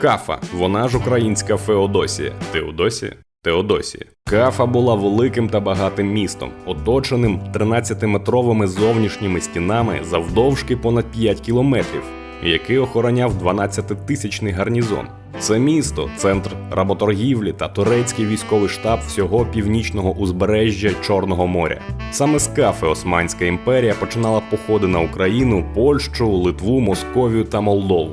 Кафа, вона ж українська Феодосія. Теодосія? Теодосія. Кафа була великим та багатим містом, оточеним 13-метровими зовнішніми стінами завдовжки понад 5 кілометрів, який охороняв 12-тисячний гарнізон. Це місто, центр работоргівлі та турецький військовий штаб всього північного узбережжя Чорного моря. Саме з кафи Османська імперія починала походи на Україну, Польщу, Литву, Московію та Молдову.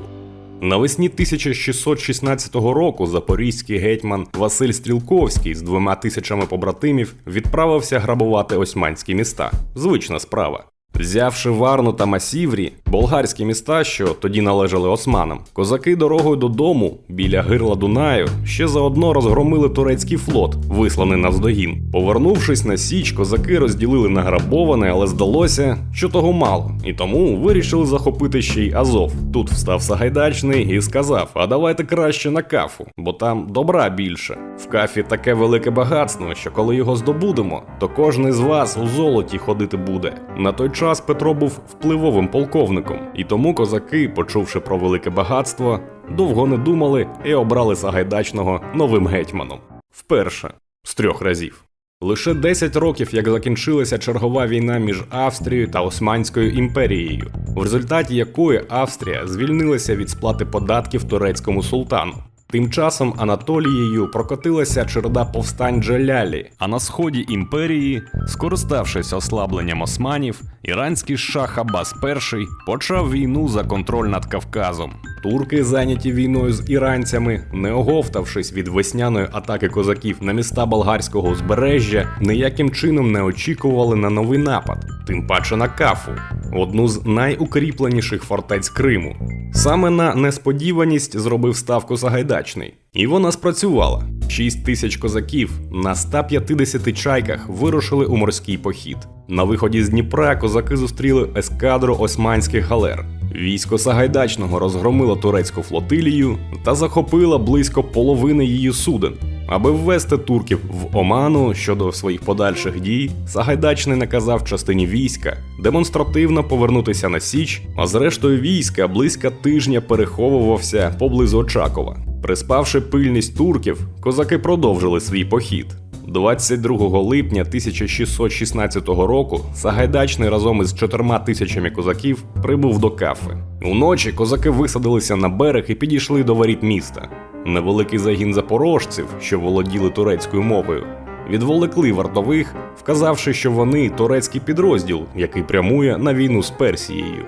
Навесні 1616 року запорізький гетьман Василь Стрілковський з двома тисячами побратимів відправився грабувати османські міста. Звична справа. Взявши Варну та Масіврі, болгарські міста, що тоді належали османам, козаки дорогою додому біля гирла Дунаю ще заодно розгромили турецький флот, висланий навздогін. Повернувшись на Січ, козаки розділили награбоване, але здалося, що того мало, і тому вирішили захопити ще й Азов. Тут встав Сагайдачний і сказав: А давайте краще на кафу, бо там добра більше. В кафі таке велике багатство, що коли його здобудемо, то кожен з вас у золоті ходити буде. На той час Петро був впливовим полковником, і тому козаки, почувши про велике багатство, довго не думали і обрали Сагайдачного новим гетьманом. Вперше з трьох разів. Лише 10 років, як закінчилася чергова війна між Австрією та Османською імперією, в результаті якої Австрія звільнилася від сплати податків турецькому султану. Тим часом Анатолією прокотилася череда повстань Джалялі, а на сході імперії, скориставшись ослабленням османів, іранський шах Аббас І почав війну за контроль над Кавказом. Турки, зайняті війною з іранцями, не оговтавшись від весняної атаки козаків на міста болгарського узбережжя, ніяким чином не очікували на новий напад, тим паче на кафу, одну з найукріпленіших фортець Криму. Саме на несподіваність зробив ставку Сагайдачний, і вона спрацювала. 6 тисяч козаків на 150 чайках вирушили у морський похід. На виході з Дніпра козаки зустріли ескадру османських галер. Військо Сагайдачного розгромило турецьку флотилію та захопило близько половини її суден. Аби ввести турків в оману щодо своїх подальших дій, Сагайдачний наказав частині війська демонстративно повернутися на Січ, а з рештою війська близько тижня переховувався поблизу Очакова. Приспавши пильність турків, козаки продовжили свій похід. 22 липня 1616 року Сагайдачний разом із чотирма тисячами козаків прибув до кафи. Уночі козаки висадилися на берег і підійшли до воріт міста. Невеликий загін запорожців, що володіли турецькою мовою, відволекли вартових, вказавши, що вони турецький підрозділ, який прямує на війну з Персією.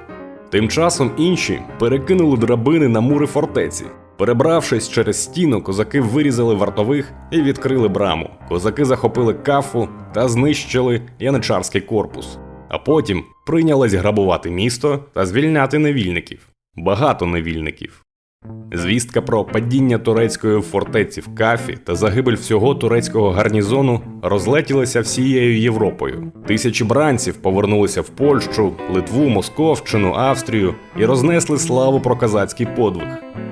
Тим часом інші перекинули драбини на мури фортеці. Перебравшись через стіну, козаки вирізали вартових і відкрили браму. Козаки захопили кафу та знищили яничарський корпус. А потім прийнялись грабувати місто та звільняти невільників. Багато невільників. Звістка про падіння турецької фортеці в Кафі та загибель всього турецького гарнізону розлетілася всією Європою. Тисячі бранців повернулися в Польщу, Литву, Московщину, Австрію і рознесли славу про казацький подвиг.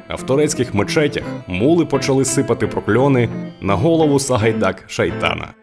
А в турецьких мечетях мули почали сипати прокльони на голову Сагайдак Шайтана.